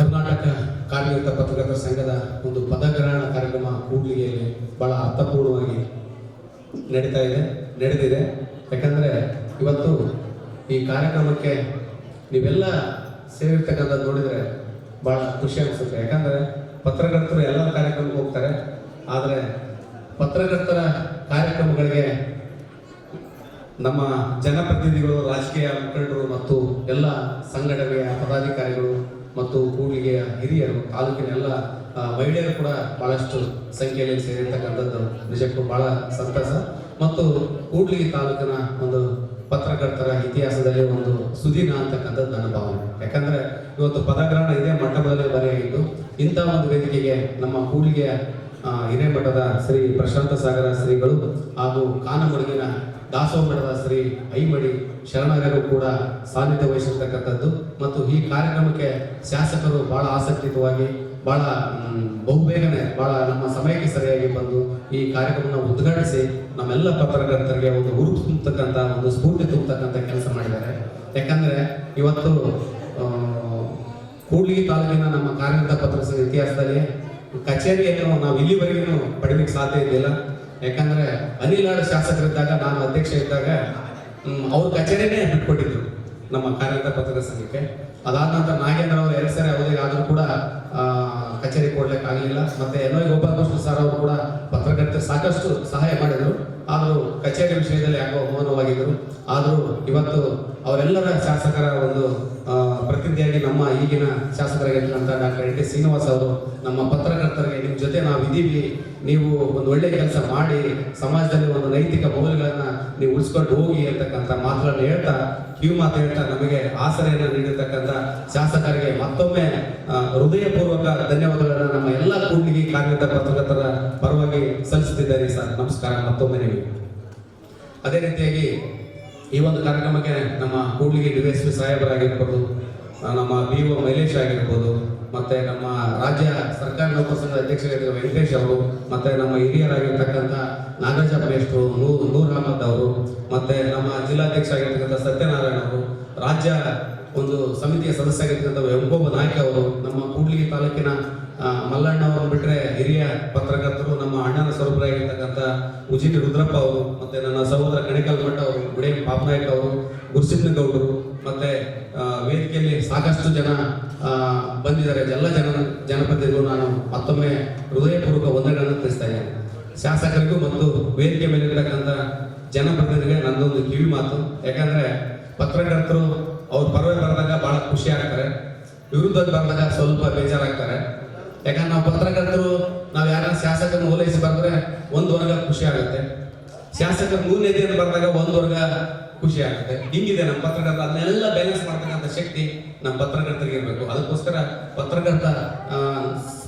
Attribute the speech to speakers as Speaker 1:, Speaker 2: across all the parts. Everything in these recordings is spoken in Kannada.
Speaker 1: ಕರ್ನಾಟಕ ಕಾರ್ಯನಿರತ ಪತ್ರಕರ್ತರ ಸಂಘದ ಒಂದು ಪದಗ್ರಹಣ ಕಾರ್ಯಕ್ರಮ ಕೂಡ್ಲಿಗೆಯಲ್ಲಿ ಬಹಳ ಅರ್ಥಪೂರ್ಣವಾಗಿ ನಡೀತಾ ಇದೆ, ನಡೆದಿದೆ. ಯಾಕಂದರೆ ಇವತ್ತು ಈ ಕಾರ್ಯಕ್ರಮಕ್ಕೆ ನೀವೆಲ್ಲ ಸೇರಿರ್ತಕ್ಕಂಥ ನೋಡಿದರೆ ಭಾಳ ಖುಷಿ ಅನಿಸುತ್ತೆ. ಯಾಕಂದರೆ ಪತ್ರಕರ್ತರು ಎಲ್ಲ ಕಾರ್ಯಕ್ರಮಕ್ಕೆ ಹೋಗ್ತಾರೆ, ಆದರೆ ಪತ್ರಕರ್ತರ ಕಾರ್ಯಕ್ರಮಗಳಿಗೆ ನಮ್ಮ ಜನಪ್ರತಿನಿಧಿಗಳು, ರಾಜಕೀಯ ಮುಖಂಡರು ಮತ್ತು ಎಲ್ಲ ಸಂಘಟನೆಯ ಪದಾಧಿಕಾರಿಗಳು ಮತ್ತು ಕೂಡ್ಲಿಗೆಯ ಹಿರಿಯರು ತಾಲೂಕಿನೆಲ್ಲ ಮಹಿಳೆಯರು ಕೂಡ ಬಹಳಷ್ಟು ಸಂಖ್ಯೆಯಲ್ಲಿ ಸೇರಿರ್ತಕ್ಕಂಥದ್ದು. ನಿಜಕ್ಕೂ ಬಹಳ ಸಂತಸ. ಮತ್ತು ಕೂಡ್ಲಿಗಿ ತಾಲೂಕಿನ ಒಂದು ಪತ್ರಕರ್ತರ ಇತಿಹಾಸದಲ್ಲಿ ಒಂದು ಸುದಿನ ಅಂತಕ್ಕಂಥದ್ದು ನನ್ನ ಭಾವನೆ. ಯಾಕಂದ್ರೆ ಇವತ್ತು ಪದಗ್ರಹಣ ಇದೇ ಮಟ್ಟದಲ್ಲಿ ಬರೆಯಾಗಿದ್ದು ಇಂಥ ಒಂದು ವೇದಿಕೆಗೆ ನಮ್ಮ ಕೂಡ್ಲಿಗೆಯ ಹಿರೇಮಠದ ಶ್ರೀ ಪ್ರಶಾಂತ ಸಾಗರ ಶ್ರೀಗಳು ಹಾಗೂ ಕಾನಮಡುಗಿನ ದಾಸೋಹ ಮಠದ ಶ್ರೀ ಐಮಡಿ ಶರಣರು ಕೂಡ ಸಾನ್ನಿಧ್ಯ ವಹಿಸಿರ್ತಕ್ಕಂಥದ್ದು. ಮತ್ತು ಈ ಕಾರ್ಯಕ್ರಮಕ್ಕೆ ಶಾಸಕರು ಬಹಳ ಆಸಕ್ತಿಯುತವಾಗಿ, ಬಹಳ ಬಹುಬೇಗನೆ, ಬಹಳ ನಮ್ಮ ಸಮಯಕ್ಕೆ ಸರಿಯಾಗಿ ಬಂದು ಈ ಕಾರ್ಯಕ್ರಮವನ್ನು ಉದ್ಘಾಟಿಸಿ ನಮ್ಮೆಲ್ಲ ಪತ್ರಕರ್ತರಿಗೆ ಒಂದು ಹುರುಪು ತುಂಬತಕ್ಕಂಥ, ಒಂದು ಸ್ಫೂರ್ತಿ ತುಂಬತಕ್ಕಂಥ ಕೆಲಸ ಮಾಡಿದ್ದಾರೆ. ಯಾಕಂದ್ರೆ ಇವತ್ತು ಕೂಡ್ಲಿ ತಾಲೂಕಿನ ನಮ್ಮ ಕಾರ್ಯಕರ್ತ ಪತ್ರ ಇತಿಹಾಸದಲ್ಲಿ ಕಚೇರಿಯನ್ನು ನಾವು ಇಲ್ಲಿವರೆಗೂ ಪಡಿಲಿಕ್ಕೆ ಸಾಧ್ಯ ಇದ್ದಿಲ್ಲ. ಯಾಕಂದ್ರೆ ಅನಿಲಾಡು ಶಾಸಕರಿದ್ದಾಗ ನಾನು ಅಧ್ಯಕ್ಷ ಇದ್ದಾಗ ಅವ್ರ ಕಚೇರಿನೇ ಬಿಟ್ಕೊಟ್ಟಿದ್ರು ನಮ್ಮ ಕಾರ್ಯಕರ್ತ ಪತ್ರಿಕಾ ಸಂಘಕ್ಕೆ. ಅದಾದ ನಂತರ ನಾಗೇಂದ್ರ ಅವರು ಎರಡು ಸರಿ ಅವಧಿಗೆ ಆದರೂ ಕೂಡ ಕಚೇರಿ ಕೊಡ್ಲಿಕ್ಕೆ ಆಗಲಿಲ್ಲ ಮತ್ತೆ ಎನ್ ವೈ ಗೋಪಾಲಕೃಷ್ಣ ಸರ್ ಅವರು ಕೂಡ ಪತ್ರಕರ್ತರು ಸಾಕಷ್ಟು ಸಹಾಯ ಮಾಡಿದರು. ಆದರೂ ಕಚೇರಿ ವಿಷಯದಲ್ಲಿ ಯಾಕೋ ಮೌನವಾಗಿದ್ದರು ಆದರೂ ಇವತ್ತು ಅವರೆಲ್ಲರ ಶಾಸಕರ ಒಂದು ಪ್ರತಿನಿಧಿಯಾಗಿ ನಮ್ಮ ಈಗಿನ ಶಾಸಕರಾಗಿರ್ತಕ್ಕಂಥ ಡಾಕ್ಟರ್ ಎನ್ ಟಿ ಶ್ರೀನಿವಾಸ್ ಅವರು ನಮ್ಮ ಪತ್ರಕರ್ತರಿಗೆ ನಿಮ್ಮ ಜೊತೆ ನಾವು ಇದ್ದೀವಿ. ನೀವು ಒಂದು ಒಳ್ಳೆ ಕೆಲಸ ಮಾಡಿ ಸಮಾಜದಲ್ಲಿ ಒಂದು ನೈತಿಕ ಮೌಲ್ಯಗಳನ್ನು ನೀವು ಉಳಿಸ್ಕೊಂಡು ಹೋಗಿ ಅಂತಕ್ಕಂಥ ಮಾತುಗಳನ್ನು ಹೇಳ್ತಾ ಕಿವಿ ಮಾತು ಹೇಳ್ತಾ ನಮಗೆ ಆಸರೆಯನ್ನು ನೀಡಿರ್ತಕ್ಕಂಥ ಶಾಸಕರಿಗೆ ಮತ್ತೊಮ್ಮೆ ಹೃದಯಪೂರ್ವಕ ಧನ್ಯವಾದಗಳನ್ನು ನಮ್ಮ ಎಲ್ಲ ಕೂಡಿಗೆ ಕಾರ್ಯರತ ಪತ್ರಕರ್ತರ ಪರವಾಗಿ ಸಲ್ಲಿಸುತ್ತಿದ್ದಾರೆ ಸರ್. ನಮಸ್ಕಾರ, ಮತ್ತೊಮ್ಮೆ ನೀವು ಅದೇ ರೀತಿಯಾಗಿ ಈ ಒಂದು ಕಾರ್ಯಕ್ರಮಕ್ಕೆ ನಮ್ಮ ಕೂಡ್ಲಿಗಿ ಡಿ ಎಸ್ ಪಿ ಸಾಹೇಬರಾಗಿರ್ಬೋದು ನಮ್ಮ ಬಿ ಒ ಮೈಲೇಶ್ ಆಗಿರ್ಬೋದು, ಮತ್ತೆ ನಮ್ಮ ರಾಜ್ಯ ಸರ್ಕಾರ ಸಂಘದ ಅಧ್ಯಕ್ಷರಾಗಿರುವ ವೆಂಕಟೇಶ್ ಅವರು, ಮತ್ತೆ ನಮ್ಮ ಹಿರಿಯರಾಗಿರ್ತಕ್ಕಂಥ ನಾಗರಾಜ ಮೇಷ್ಟ್ರು ನೂರ್ ನೂರ್ ಅಹಮದ್ ಅವರು, ಮತ್ತೆ ನಮ್ಮ ಜಿಲ್ಲಾಧ್ಯಕ್ಷ ಆಗಿರ್ತಕ್ಕಂಥ ಸತ್ಯನಾರಾಯಣ ಅವರು, ರಾಜ್ಯ ಒಂದು ಸಮಿತಿಯ ಸದಸ್ಯರಾಗಿರ್ತಕ್ಕಂಥ ವೆಂಕೋಬ ನಾಯ್ಕ ಅವರು, ನಮ್ಮ ಕೂಡ್ಲಿಗಿ ತಾಲೂಕಿನ ಮಲ್ಲಣ್ಣ ಅವರು ಬಿಟ್ಟರೆ ಹಿರಿಯ ಪತ್ರಕರ್ತರು, ನಮ್ಮ ಅಣ್ಣನ ಸ್ವರೂಪರಾಗಿರ್ತಕ್ಕಂಥ ಉಜಿನಿ ರುದ್ರಪ್ಪ ಅವರು, ಮತ್ತೆ ನನ್ನ ಸಹೋದರ ಕಣಿಕಲ್ ಮಠ ಅವರು ಗುಡೇ ಪಾಪನಾಯ್ಕ ಅವರು, ಗುರುಸಿದ್ನಗೌಡರು ಮತ್ತೆ ವೇದಿಕೆಯಲ್ಲಿ ಸಾಕಷ್ಟು ಜನ ಬಂದಿದ್ದಾರೆ. ಎಲ್ಲ ಜನ, ಜನಪ್ರತಿನಿಧಿಗಳು ನಾನು ಮತ್ತೊಮ್ಮೆ ಹೃದಯಪೂರ್ವಕ ವಂದನೆಗಳನ್ನು ತಿಳಿಸ್ತಾ ಇದ್ದೇನೆ. ಶಾಸಕರಿಗೂ ಮತ್ತು ವೇದಿಕೆ ಮೇಲೆ ಇರತಕ್ಕಂಥ ಜನಪ್ರತಿನಿಧಿಗೆ ನನ್ನದೊಂದು ಕಿವಿ ಮಾತು. ಯಾಕಂದ್ರೆ, ಪತ್ರಕರ್ತರು ಅವ್ರ ಪರವಾಗಿ ಬರೆದಾಗ ಬಹಳ ಖುಷಿ ಆಗ್ತಾರೆ. ವಿರುದ್ಧದ ಬಂದಾಗ ಸ್ವಲ್ಪ ಬೇಜಾರಾಗ್ತಾರೆ. ಯಾಕಂದ್ರೆ ನಾವು ಪತ್ರಕರ್ತರು, ನಾವು ಯಾರ ಶಾಸಕರನ್ನು ಓಲೈಸಿ ಬಂದ್ರೆ ಒಂದು ವರ್ಗ ಖುಷಿ ಆಗುತ್ತೆ. ಶಾಸಕರು ಮೂರನೇ ದಿನ ಬಂದಾಗ ಒಂದು ವರ್ಗ ಖುಷಿ ಆಗುತ್ತೆ. ಹಿಂಗಿದೆ ನಮ್ಮ ಪತ್ರಕರ್ತ? ಅದನ್ನೆಲ್ಲ ಬ್ಯಾಲೆನ್ಸ್ ಮಾಡ್ತಕ್ಕಂಥ ಶಕ್ತಿ ನಮ್ಮ ಪತ್ರಕರ್ತರಿಗೆ ಇರಬೇಕು. ಅದಕ್ಕೋಸ್ಕರ ಪತ್ರಕರ್ತ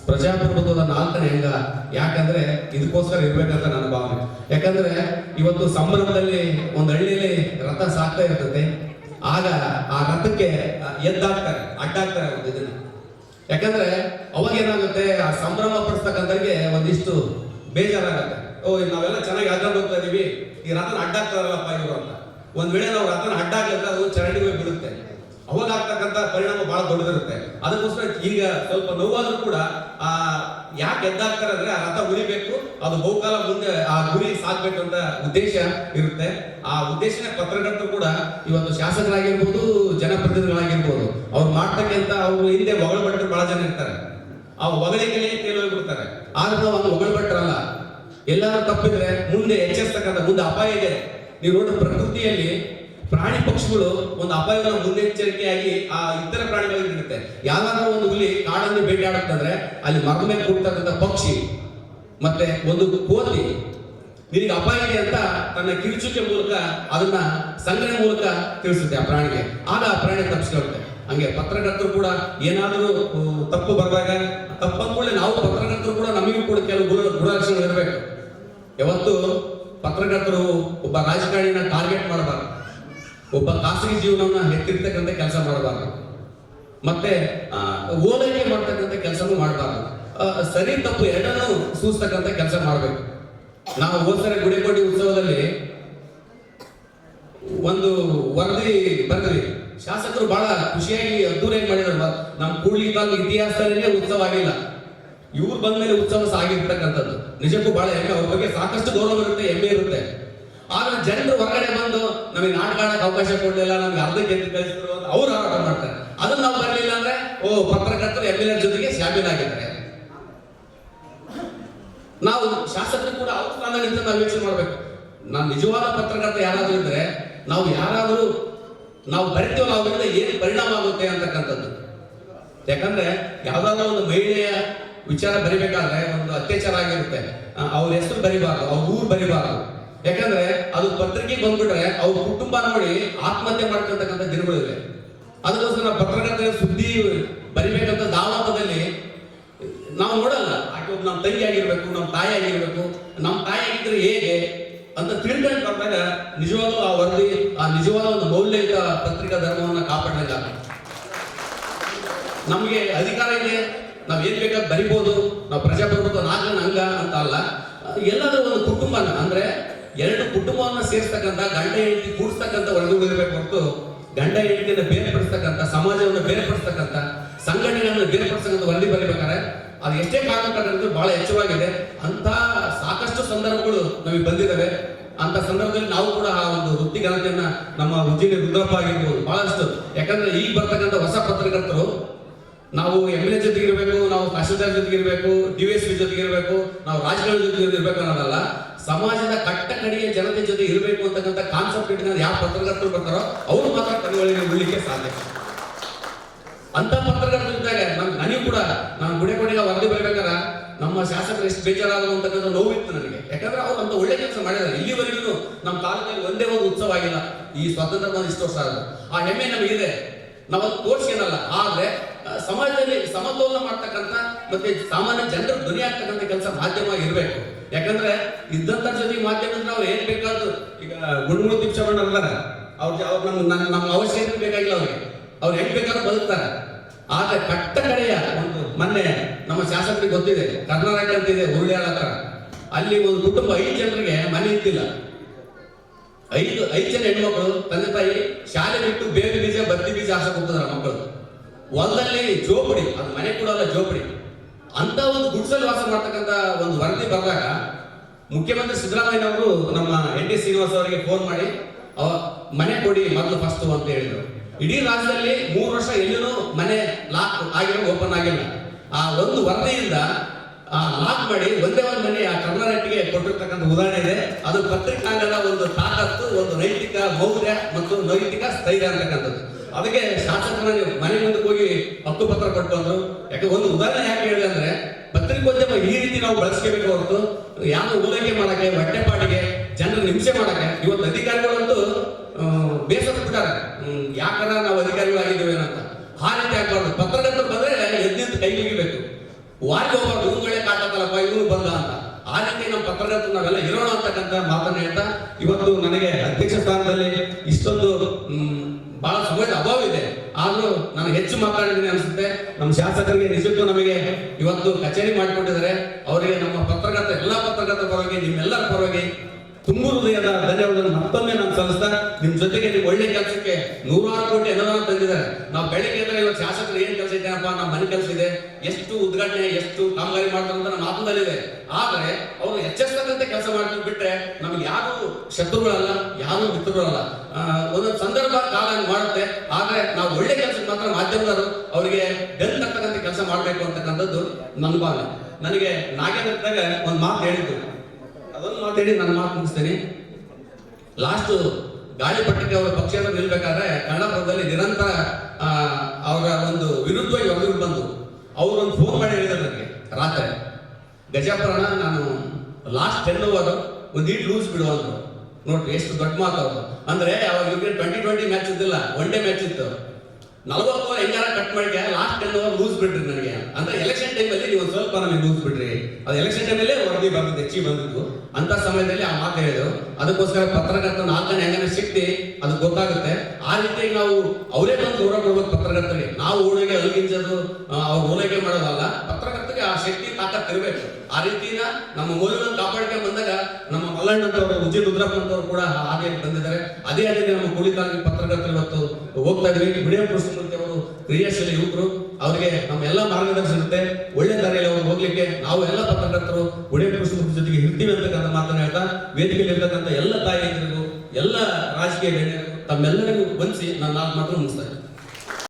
Speaker 1: ಪ್ರಜಾಪ್ರಭುತ್ವದ ನಾಲ್ಕನೇ ಅಂಗ. ಯಾಕಂದ್ರೆ ಇದಕ್ಕೋಸ್ಕರ ಇರ್ಬೇಕಂತ ನನ್ನ ಭಾವನೆ. ಯಾಕಂದ್ರೆ ಇವತ್ತು ಸಂಭ್ರಮದಲ್ಲಿ ಒಂದು ಹಳ್ಳಿಯಲ್ಲಿ ರಥ ಸಾಕ್ತಾ ಇರ್ತದೆ. ಆಗ ಆ ರಥಕ್ಕೆ ಎದ್ದಾಗ್ತಾರೆ ಅಡ್ಡಾಕ್ತಾರೆ ಒಂದು ಇದನ್ನ. ಯಾಕಂದ್ರೆ ಅವಾಗ ಏನಾಗುತ್ತೆ? ಆ ಸಂಭ್ರಮ ಪಡಿಸ್ತಕ್ಕಂಥವ್ರಿಗೆ ಒಂದಿಷ್ಟು ಬೇಜಾರಾಗುತ್ತೆ. ಓ, ನಾವೆಲ್ಲ ಚೆನ್ನಾಗಿ ಅಡ್ಡಾಡ್ ಹೋಗ್ತಾ ಇದೀವಿ. ಈ ರಥನ ಅಡ್ಡಾಕ್ತಾರಲ್ಲಪ್ಪ ಇವರು ಅಂತ. ಒಂದ್ ವೇಳೆ ನಾವು ರಥನ ಅಡ್ಡಾಗ್ಲಿದ್ರೆ ಅದು ಚರಂಡಿಗೆ ಹೋಗಿ ಬೀಳುತ್ತೆ. ಅವಾಗ ಆಗ್ತಕ್ಕಂಥ ಪರಿಣಾಮ ಬಹಳ ದೊಡ್ಡದಿರುತ್ತೆ. ಅದಕ್ಕೋಸ್ಕರ ಈಗ ಸ್ವಲ್ಪ ನೋವಾದ್ರೂ ಕೂಡ ಆ ಯಾಕೆ ಎದ್ದಾಗ್ತಾರೆ ಅಂದ್ರೆ ಆ ರಥ ಉರಿಬೇಕು ಅದು ಬಹುಕಾಲ ಮುಂದೆ ಆ ಗುರಿ ಸಾಕ್ಬೇಕು ಅಂತ ಉದ್ದೇಶ ಇರುತ್ತೆ. ಆ ಉದ್ದೇಶನ ಪತ್ರಕರ್ತರು ಕೂಡ ಇವತ್ತು ಶಾಸಕರಾಗಿರ್ಬೋದು, ಜನಪ್ರತಿನಿಧಿಗಳಾಗಿರ್ಬೋದು, ಅವ್ರು ಮಾಡ್ತಕ್ಕಂತ ಅವ್ರು ಹಿಂದೆ ಹೊಗಳಭಟ್ರು ಬಹಳ ಜನ ಇರ್ತಾರೆ. ಆ ಹೊಗಳಿಕೆಲೆ ತೇಲೋಗ್ಬಿಡ್ತಾರೆ ಆದ್ರೆ ನಾವು ಅದು ಒಗಳಬಟ್ಟರಲ್ಲ ಎಲ್ಲರೂ ತಪ್ಪಿದ್ರೆ ಮುಂದೆ ಎಚ್ಚರಿಸ್ತಕ್ಕಂಥ, ಮುಂದೆ ಅಪಾಯ ಇದೆ. ನೀವು ನೋಡಿ ಪ್ರಕೃತಿಯಲ್ಲಿ ಪ್ರಾಣಿ ಪಕ್ಷಿಗಳು ಒಂದು ಅಪಾಯದ ಮುನ್ನೆಚ್ಚರಿಕೆಯಾಗಿ ಆ ಇತರ ಪ್ರಾಣಿಗಳಿಗೆ ಇರುತ್ತೆ. ಯಾವಾಗ ಒಂದು ಹುಲಿ ಕಾಡನ್ನು ಭೇಟಿ ಆಡುತ್ತಂದ್ರೆ ಅಲ್ಲಿ ಮರದ ಮೇಲೆ ಕೂಡ್ತಕ್ಕಂಥ ಪಕ್ಷಿ ಮತ್ತೆ ಒಂದು ಕೋತಿ ನಿನಗೆ ಅಪಾಯ ಇದೆ ಅಂತ ತನ್ನ ಕಿರುಚುಕೆ ಮೂಲಕ ಅದನ್ನ ಸಂಗ್ರಹ ಮೂಲಕ ತಿಳಿಸುತ್ತೆ ಆ ಪ್ರಾಣಿಗೆ. ಆಗ ಆ ಪ್ರಾಣಿ ತಪ್ಪಿಸ್ಕೊಳ್ಳುತ್ತೆ ಹಂಗೆ ಪತ್ರಕರ್ತರು ಕೂಡ ಏನಾದರೂ ತಪ್ಪು ಬರುವಾಗ ತಪ್ಪಂದ್ಕೊಳ್ಳಿ ನಾವು ಪತ್ರಕರ್ತರು ಕೂಡ ನಮಗೂ ಕೂಡ ಕೆಲವು ಗುಣ ಗುಣಲಕ್ಷಣಗಳು ಇರಬೇಕು ಯಾವತ್ತು ಪತ್ರಕರ್ತರು ಒಬ್ಬ ರಾಜಕಾರಣಿನ ಟಾರ್ಗೆಟ್ ಮಾಡಬಾರ್ದು. ಒಬ್ಬ ಖಾಸಗಿ ಜೀವನವನ್ನ ಹೆತ್ತಿರ್ತಕ್ಕಂಥ ಕೆಲಸ ಮಾಡಬಾರ್ದು. ಮತ್ತೆ ಓಲೈಕೆ ಮಾಡ್ತಕ್ಕಂಥ ಕೆಲಸನೂ ಮಾಡಬಾರ್ದು. ಸರಿ ತಪ್ಪು ಎರಡನ್ನೂ ಸೂಸ್ತಕ್ಕಂಥ ಕೆಲಸ ಮಾಡಬೇಕು. ನಾವು ಹೋದ್ಸರಿ ಗುಡಿಕೋಟಿ ಉತ್ಸವದಲ್ಲಿ ಒಂದು ವರದಿ ಬರೆದ್ವಿ ಶಾಸಕರು ಬಹಳ ಖುಷಿಯಾಗಿ ಅದ್ದೂರಿಯಾಗಿ ಮಾಡಿದ್ರು
Speaker 2: ನಮ್ಮ ಕೂಡ್ಲಿ ತಾಲೂಕು ಇತಿಹಾಸದಲ್ಲೇ ಉತ್ಸವ ಆಗಿಲ್ಲ. ಇವ್ರು ಬಂದ ಮೇಲೆ ಉತ್ಸವ ಸಾಗಿರ್ತಕ್ಕಂಥದ್ದು. ನಿಜಕ್ಕೂ ಬಹಳ ಹೆಮ್ಮೆ. ಅವ್ರ ಬಗ್ಗೆ ಸಾಕಷ್ಟು ಗೌರವ ಇರುತ್ತೆ, ಹೆಮ್ಮೆ ಇರುತ್ತೆ. ಆದ್ರೆ ಜನರು ಹೊರಗಡೆ ಬಂದು, ನಮಗೆ ನಾಟಕ ಆಡಕ್ಕೆ ಅವಕಾಶ ಕೊಡಲಿಲ್ಲ, ನಮ್ಗೆ ಅರ್ಧ ಗೆದ್ದು ಕಳಿಸಿದ್ರು ಅಂತ ಅವ್ರು ಆರೋಪ ಮಾಡ್ತಾರೆ. ಅದನ್ನ ನಾವು ಬರಲಿಲ್ಲ ಅಂದ್ರೆ, ಓ, ಪತ್ರಕರ್ತರು ಎಂ ಎಲ್ ಎ ಜೊತೆಗೆ ನಾವು ಶಾಸಕರು ಕೂಡ ಅವ್ರ ಸ್ಥಾನದಿಂದ ನಾವು ಯೋಚನೆ ಮಾಡ್ಬೇಕು. ನಾವು ನಿಜವಾದ ಪತ್ರಕರ್ತ ಯಾರಾದ್ರೂ ಇದ್ರೆ, ನಾವು ಯಾರಾದರೂ ನಾವು ಬರಿತೀವಲ್ಲ ಅವರಿಂದ ಏನು ಪರಿಣಾಮ ಆಗುತ್ತೆ ಅಂತಕ್ಕಂಥದ್ದು. ಯಾಕಂದ್ರೆ, ಯಾವ್ದಾದ್ರು ಒಂದು ಮಹಿಳೆಯ ವಿಚಾರ ಬರಿಬೇಕಾದ್ರೆ ಒಂದು ಅತ್ಯಾಚಾರ ಆಗಿರುತ್ತೆ. ಅವ್ರ ಹೆಸರು ಬರಿಬಾರ್ದು, ಅವ್ರ ಊರು ಬರಿಬಾರ್ದು. ಯಾಕಂದ್ರೆ ಅದು ಪತ್ರಿಕೆಗೆ ಬಂದ್ಬಿಟ್ರೆ ಅವ್ರ ಕುಟುಂಬ ನೋಡಿ ಆತ್ಮಹತ್ಯೆ ಮಾಡ್ಕೊಳ್ತಕ್ಕಂಥ ದಿನಗಳಿವೆ ಅದಕ್ಕೋಸ್ಕರ ಪತ್ರಕರ್ತರ ಸುದ್ದಿ ಬರಿಬೇಕಂತ ದಾವಾಪದಲ್ಲಿ ನಾವು ನೋಡಲ್ಲ ಆಕೆ ನಮ್ಮ ತಂಗಿ ಆಗಿರ್ಬೇಕು, ನಮ್ಮ ತಾಯಿ ಆಗಿರ್ಬೇಕು. ನಮ್ಮ ತಾಯಿ ಆಗಿದ್ರೆ ಹೇಗೆ ಅಂತ ತಿಳ್ಕೊಂಡು ಬಂದಾಗ ನಿಜವಾದ ಆ ವರದಿ, ಆ ನಿಜವಾದ ಒಂದು ಮೌಲ್ಯಯುತ ಪತ್ರಿಕಾ ಧರ್ಮವನ್ನು ಕಾಪಾಡಲಿಲ್ಲ. ನಮಗೆ ಅಧಿಕಾರ ಇದೆ ನಾವ್ ಏನ್ ಬೇಕಾದ್ ಬರಿಬೋದು, ನಾವು ಪ್ರಜಾಪ್ರಭುತ್ವ ನಾಲ್ಕನ ಅಂಗ ಅಂತ ಅಲ್ಲ. ಎಲ್ಲಾದ್ರೂ ಒಂದು ಕುಟುಂಬನ, ಅಂದ್ರೆ ಎರಡು ಕುಟುಂಬವನ್ನ ಸೇರಿಸ್ತಕ್ಕಂಥ, ಗಂಡ ಹೆಂಡತಿ ಕೂಡಿಸ್ತಕ್ಕಂಥ ಇರಬೇಕು ಹೊರತು, ಗಂಡ ಹೆಂಡತಿಯನ್ನು ಬೇರ್ಪಡಿಸ್ತಕ್ಕಂಥ, ಸಮಾಜವನ್ನು ಬೇರ್ಪಡಿಸ್ತಕ್ಕಂಥ, ಸಂಘಟನೆಗಳನ್ನು ಬೇರ್ಪಡಿಸ್ತಕ್ಕಂಥ ವರದಿ ಬರೀಬೇಕಾದ್ರೆ, ಅದು ಎಷ್ಟೇ ಕಾರಣಕ್ಕಾದ್ರೆ ಬಹಳ ಹೆಚ್ಚವಾಗಿದೆ ಅಂತ ಸಾಕಷ್ಟು ಸಂದರ್ಭಗಳು ನಮಗೆ ಬಂದಿದ್ದಾವೆ ಅಂತ ಸಂದರ್ಭದಲ್ಲಿ ನಾವು ಕೂಡ ಆ ಒಂದು ವೃತ್ತಿ ಘನತೆಯನ್ನ ನಮ್ಮ ಉಜ್ಜಿನ ರುದ್ರಪ್ಪ ಆಗಿರ್ಬೋದು, ಬಹಳಷ್ಟು. ಯಾಕಂದ್ರೆ ಈಗ ಬರ್ತಕ್ಕಂಥ ಹೊಸ ಪತ್ರಕರ್ತರು ನಾವು ಎಂ ಎಲ್ ಎ ಜೊತೆಗೆ ಇರಬೇಕು ನಾವು ಕಷ್ಟದ ಜೊತೆಗೆ ಇರಬೇಕು ಡಿ ಎಸ್ ಪಿ ಜೊತೆಗೆ ಇರಬೇಕು ನಾವು ರಾಜಕಾರಣ ಜೊತೆಗೆ ಇರಬೇಕು ಅನ್ನೋದಲ್ಲ, ಸಮಾಜದ ಕಟ್ಟ ಕಡೆಯ ಜನತೆ ಜೊತೆ ಇರಬೇಕು ಅಂತಕ್ಕಂಥ ಕಾನ್ಸೆಪ್ಟ್ ಇಟ್ಕೊಂಡು ಯಾವ ಪತ್ರಕರ್ತರು ಬರ್ತಾರೋ, ಅವರು ಮಾತ್ರ ಕಣ್ಣುಗಳಿಗೆ ಉಳಿಲಿಕ್ಕೆ ಸಾಧ್ಯ. ಅಂತ ಪತ್ರಕರ್ತರು ಇದ್ದಾಗ ನಮ್ ನನಗೂ ಕೂಡ, ನಾನು ಗುಡೆ ಕೊಡಿಗ ವರದಿ ಬರ್ಬೇಕಾರ ನಮ್ಮ ಶಾಸಕರು ಎಷ್ಟು ಬೇಜಾರಾದ್ರು ಅಂತಕ್ಕಂಥ ಇತ್ತು ನನಗೆ. ಯಾಕಂದ್ರೆ ಅವ್ರು ಅಂತ ಒಳ್ಳೆ ಕೆಲಸ ಮಾಡಿದ್ದಾರೆ. ಇಲ್ಲಿವರೆಗೂ ನಮ್ಮ ಕಾಲದಲ್ಲಿ ಒಂದೇ ಒಂದು ಉತ್ಸವ ಆಗಿಲ್ಲ. ಈ ಸ್ವಾತಂತ್ರ್ಯ ಇಷ್ಟು ವರ್ಷ ಆ ಹೆಮ್ಮೆ ನಮಗಿದೆ. ನಾವು ಅದು ಏನಲ್ಲ ಆದ್ರೆ ಸಮಾಜದಲ್ಲಿ ಸಮತೋಲನ ಮಾಡ್ತಕ್ಕಂಥ ಮತ್ತೆ ಸಾಮಾನ್ಯ ಜನರ ಧ್ವನಿ ಆಗ್ತಕ್ಕಂಥ ಕೆಲಸ ಮಾಧ್ಯಮ ಇರಬೇಕು ಯಾಕಂದ್ರೆ ಇದ್ದಂತ ಜೊತೆಗೆ ಮಾಧ್ಯಮ ನಾವು ಏನ್ ಬೇಕಾದ್ರು, ಈಗ ಗುಣಮೂರ್ ದೀಕ್ಷಾವಣ್ಣ ಅಲ್ಲಾರ ಅವ್ರ ಅವ್ರು ನಮ್ಮ ನಮ್ಮ ಅವಶ್ಯಕತೆ ಬೇಕಾಗಿಲ್ಲ ಅವ್ರಿಗೆ. ಅವ್ರು ಹೆಂಗ್ ಬೇಕಾದ್ರೂ ಬದುಕ್ತಾರೆ. ಆದ್ರೆ ಕಟ್ಟ ಕಡೆಯ ಒಂದು ಮೊನ್ನೆ ನಮ್ಮ ಶಾಸಕರಿಗೆ ಗೊತ್ತಿದೆ, ಕರ್ನಾಟಕ ಅಂತ ಇದೆ ಉರುಳ್ಯಾಳ ಹತ್ರ. ಅಲ್ಲಿ ಒಂದು ಕುಟುಂಬ ಐದು ಜನರಿಗೆ ಮನೆ ಇದ್ದಿಲ್ಲ ಐದು ಐದು ಜನ ಹೆಣ್ಮಕ್ಳು, ತಂದೆ ತಾಯಿ ಶಾಲೆ ಬಿಟ್ಟು ಬೇರೆ ಬೀಜ, ಬತ್ತಿ ಬೀಜ ಹಾಸಕ್ ಹೋಗ್ತದಾರ ಮಕ್ಕಳು. ಹೊಲದಲ್ಲಿ ಜೋಪಡಿ, ಅದು ಮನೆ ಕೂಡ ಅಲ್ಲ ಜೋಪಡಿ. ಅಂತ ಒಂದು ಗುಡ್ಸಲ್ಲಿ ವಾಸ ಮಾಡ್ತಕ್ಕಂಥ ಒಂದು ವರದಿ ಬಂದಾಗ, ಮುಖ್ಯಮಂತ್ರಿ ಸಿದ್ದರಾಮಯ್ಯನವರು ನಮ್ಮ ಎನ್ ಡಿ ಶ್ರೀನಿವಾಸ ಅವರಿಗೆ ಫೋನ್ ಮಾಡಿ ಮನೆ ಕೊಡಿ ಮೊದಲು ಫಸ್ಟ್ ಅಂತ ಹೇಳಿದ್ರು. ಇಡೀ ರಾಜ್ಯದಲ್ಲಿ ಮೂರು ವರ್ಷ ಎಲ್ಲೂ ಮನೆ ಲಾಕ್ ಆಗಿರೋ ಓಪನ್ ಆಗಿಲ್ಲ. ಆ ಒಂದು ವರದಿಯಿಂದ, ಆ ಲಾಕ್ ಮಾಡಿ ಒಂದೇ ಒಂದು ಮನೆ ಆ ಕರ್ನಾಟಕಕ್ಕೆ ಕೊಟ್ಟಿರ್ತಕ್ಕಂಥ ಉದಾಹರಣೆ ಇದೆ. ಅದು ಪತ್ರಿಕಾಂಗದ ಒಂದು ತಾಕತ್ತು, ಒಂದು ನೈತಿಕ ಮೌಲ್ಯ ಮತ್ತು ನೈತಿಕ ಸ್ಥೈರ್ಯ ಅಂತಕ್ಕಂಥದ್ದು. ಅದಕ್ಕೆ ಶಾಸಕರ ಮನೆ ಮುಂದೆ ಹೋಗಿ ಹಕ್ಕು ಪತ್ರ ಕೊಟ್ಟು ಯಾಕೆ ಒಂದು ಉದಾಹರಣೆ ಯಾಕೆ ಹೇಳಿದೆ ಅಂದ್ರೆ, ಪತ್ರಿಕೋದ್ಯಮ ಈ ರೀತಿ ನಾವು ಬಳಸ್ಕೋಬೇಕು ಹೊರತು ಯಾರು ಓಲೈಕೆ ಮಾಡಕ್ಕೆ ಹೊಟ್ಟೆಪಾಟಿಗೆ ಜನರ ಹಿಂಸೆ ಮಾಡಕ್ಕೆ, ಇವತ್ತು ಅಧಿಕಾರಿಗಳಂತೂ ಬೇಸತ್ತು ಬಿಟ್ಟಾರೆ ಯಾಕಂದ್ರ ನಾವು ಅಧಿಕಾರಿಗಳಾಗಿದ್ದೇವೆ ಅಂತ. ಆ ರೀತಿ ಆಗ್ಬಾರ್ದು. ಪತ್ರಕರ್ತರು ಬಂದ್ರೆ ಎದ್ದಿದ್ದು ಕೈ ಮುಗಿಬೇಕು. ವಾರಿ ಹೋಗ್ಬಾರ್ದು ಹೂಗಳೆ ಕಾಟತ್ತಲ್ಲಪ್ಪ ಇವನು ಬಂದ ಅಂತ. ಆ ರೀತಿ ನಮ್ಮ ಪತ್ರಕರ್ತರು ನಾವೆಲ್ಲ ಇರೋಣ ಅಂತಕ್ಕಂಥ ಮಾತನ್ನ ಹೇಳ್ತಾ, ಇವತ್ತು ನನಗೆ ಅಧ್ಯಕ್ಷ ಸ್ಥಾನದಲ್ಲಿ ಇಷ್ಟೊಂದು ಬಹಳ ಸಮಯದ ಅಭಾವ ಇದೆ. ಆದ್ರೂ ನಾನು ಹೆಚ್ಚು ಮಾತಾಡಿದ್ದೀನಿ ಅನ್ಸುತ್ತೆ. ನಮ್ಮ ಶಾಸಕರಿಗೆ ನಿಜಕ್ಕೂ ನಮಗೆ ಇವತ್ತು ಕಚೇರಿ ಮಾಡಿಕೊಟ್ಟಿದ್ದಾರೆ. ಅವರಿಗೆ ನಮ್ಮ ಪತ್ರಕರ್ತ, ಎಲ್ಲ ಪತ್ರಕರ್ತರ ಪರವಾಗಿ, ನಿಮ್ಮೆಲ್ಲರ ಪರವಾಗಿ ತುಂಬ ಹೃದಯದ ಧನ್ಯವಾದ ಮತ್ತೊಮ್ಮೆ ನಾನು ಸಲ್ಲಿಸ್ತಾ, ನಿಮ್ ಜೊತೆಗೆ ನೀವು ಒಳ್ಳೆ ಕೆಲಸಕ್ಕೆ ನೂರಾರು ಕೋಟಿ ಏನೋ ತಂದಿದ್ದಾರೆ ನಾವು ಬೆಳಿಗ್ಗೆ ಅಂದ್ರೆ ಇವತ್ತು ಶಾಸಕರು ಏನ್ ಕೆಲಸ ಇದೆ ಅಪ್ಪ ನಮ್ಮ ಮನೆ ಕೆಲಸ ಇದೆ. ಎಷ್ಟು ಉದ್ಘಾಟನೆ, ಎಷ್ಟು ಕಾಮಗಾರಿ ಮಾಡ್ತಾರೆ ಅಂತ ನಮ್ಮ ಆತ್ಮದಲ್ಲಿದೆ ಆದ್ರೆ ಅವರು ಎಚ್ಚರಿಸದಂತೆ ಕೆಲಸ ಮಾಡ್ತೀವಿ ಬಿಟ್ರೆ ನಮ್ಗೆ ಯಾರು ಶತ್ರುಗಳಲ್ಲ, ಯಾರು ಮಿತ್ರಗಳಲ್ಲ. ಒಂದೊಂದು ಸಂದರ್ಭ ಕಾಲ ಮಾಡುತ್ತೆ. ಆದ್ರೆ ನಾವು ಒಳ್ಳೆ ಕೆಲಸಕ್ಕೆ ಮಾತ್ರ ಮಾಧ್ಯಮದವರು ಅವರಿಗೆ ಬೆನ್ ತಕ್ಕಂತೆ ಕೆಲಸ ಮಾಡಬೇಕು ಅಂತಕ್ಕಂಥದ್ದು ನನ್ನ ಭಾಗ ನನಗೆ ನಾಗೇಂದ್ರದಾಗ ಒಂದು ಮಾತು ಹೇಳಿದ್ದು ಅದೊಂದು ಮಾತು ಹೇಳಿ ನನ್ನ ಮಾತು ಮುಗಿಸ್ತೇನೆ. ಲಾಸ್ಟ್ ಗಾಳಿಪಟ್ಟಕ್ಕೆ ಅವರ ಪಕ್ಷವನ್ನು ನಿಲ್ಬೇಕಾದ್ರೆ ಕನ್ನಡಪುರದಲ್ಲಿ ನಿರಂತರ ಅವರ ಒಂದು ವಿರುದ್ಧವಾಗಿ ವರದಿಗಳು ಬಂದು ಅವರೊಂದು ಫೋನ್ ಮಾಡಿ ಹೇಳಿದ್ರು ನನಗೆ ರಾತ್ರಿ. ಗಜಾಪುರನ ನಾನು ಲಾಸ್ಟ್ ಟೆನ್ ಓವರ್ ಒಂದು ಈಟ್ ಲೂಸ್ ಬಿಡು ನೋಡ್ರಿ, ಎಷ್ಟು ದೊಡ್ಡ ಮಾತು ಅವ್ರು ಅಂದ್ರೆ ಅವಾಗ ಇವ್ರಿಗೆ ಟ್ವೆಂಟಿ ಟ್ವೆಂಟಿ ಮ್ಯಾಚ್ ಇದ್ದಿಲ್ಲ ಒನ್ ಡೇ ಮ್ಯಾಚ್ ಇತ್ತು. ನಲವತ್ತು ಹೆಂಗಾರ ಕಟ್ ಮಾಡಿ ಲಾಸ್ಟ್ ಟೆನ್ ಅವರ್ ಲೂಸ್ ಬಿಡ್ರಿ ನನಗೆ. ಅಂದ್ರೆ ಎಲೆಕ್ಷನ್ ಟೈಮಲ್ಲಿ ನೀವು ಒಂದ್ ಸ್ವಲ್ಪ ನಮಗೆ ಲೂಸ್ ಬಿಡ್ರಿ ಅದು ಎಲೆಕ್ಷನ್ ಟೈಮಲ್ಲೇ ವರದಿ ಬಂದಿದ್ದು ಹೆಚ್ಚಿಗೆ ಬಂದಿದ್ದು. ಅಂತ ಸಮಯದಲ್ಲಿ ಆ ಮಾತು ಹೇಳಿದ್ರು. ಅದಕ್ಕೋಸ್ಕರ ಪತ್ರಕರ್ತ ನಾಲ್ಕನೇ ಹೆಂಗನ ಶಕ್ತಿ ಅದು ಗೊತ್ತಾಗುತ್ತೆ. ಆ ರೀತಿಯಾಗಿ ನಾವು ಅವರೇ ಬಂದು ದೂರ ಕೊಡ್ಬೇಕು ಪತ್ರಕರ್ತರಿಗೆ. ನಾವು ಓಣಿಗೆ ಅಲ್ಗಿಂಚೋದು ಅವ್ರು ಓಲೈಕೆ ಮಾಡೋದಲ್ಲ, ಪತ್ರಕರ್ತರಿಗೆ ಆ ಶಕ್ತಿ, ತಾಕತ್ ಇರಬೇಕು. ಆ ರೀತಿನ ನಮ್ಮ ಮೌಲ್ಯಗಳನ್ನು ಕಾಪಾಡ್ಕೊಂಡು ಬಂದಾಗ ನಮ್ಮ ಮಲ್ಲಣ್ಣಂತವರು ಉಜ್ಜಿನ ರುದ್ರಪ್ಪನಂತವರು ಕೂಡ ಹಾಗೆ ಬಂದಿದ್ದಾರೆ. ಅದೇ ಅದೇ ನಮ್ಮ ಕುಳಿತಾಗಿ ಪತ್ರಕರ್ತರು ಇವತ್ತು ಹೋಗ್ತಾ ಇದ್ವಿ. ಬಿಡಿಯ ಪುರುಷರಂತೆ ಅವರು ಕ್ರಿಯಾಶೀಲ ಯುವಕರು. ಅವರಿಗೆ ನಮ್ಮ ಎಲ್ಲ ಮಾರ್ಗದರ್ಶನ ಇರುತ್ತೆ. ಒಳ್ಳೆ ದಾರಿಯಲ್ಲಿ ಅವರು ಹೋಗ್ಲಿಕ್ಕೆ ನಾವು ಎಲ್ಲ ಪತ್ರಕರ್ತರು ವಿಡಿಯೋ ಪುರುಷರ ಜೊತೆಗೆ ಇರ್ತೀವಿ ಅಂತಕ್ಕಂಥ ಮಾತನ್ನ ಹೇಳ್ತಾ, ವೇದಿಕೆಯಲ್ಲಿ ಇರ್ತಕ್ಕಂಥ ಎಲ್ಲ ತಾಯಿಯರಿಗೂ ಎಲ್ಲ ರಾಜಕೀಯ ತಮ್ಮೆಲ್ಲರಿಗೂ ವಂಚಿ ನಾನು ನಾಲ್ಕು ಮಾತ್ರ ಮುಗಿಸ್ತಾ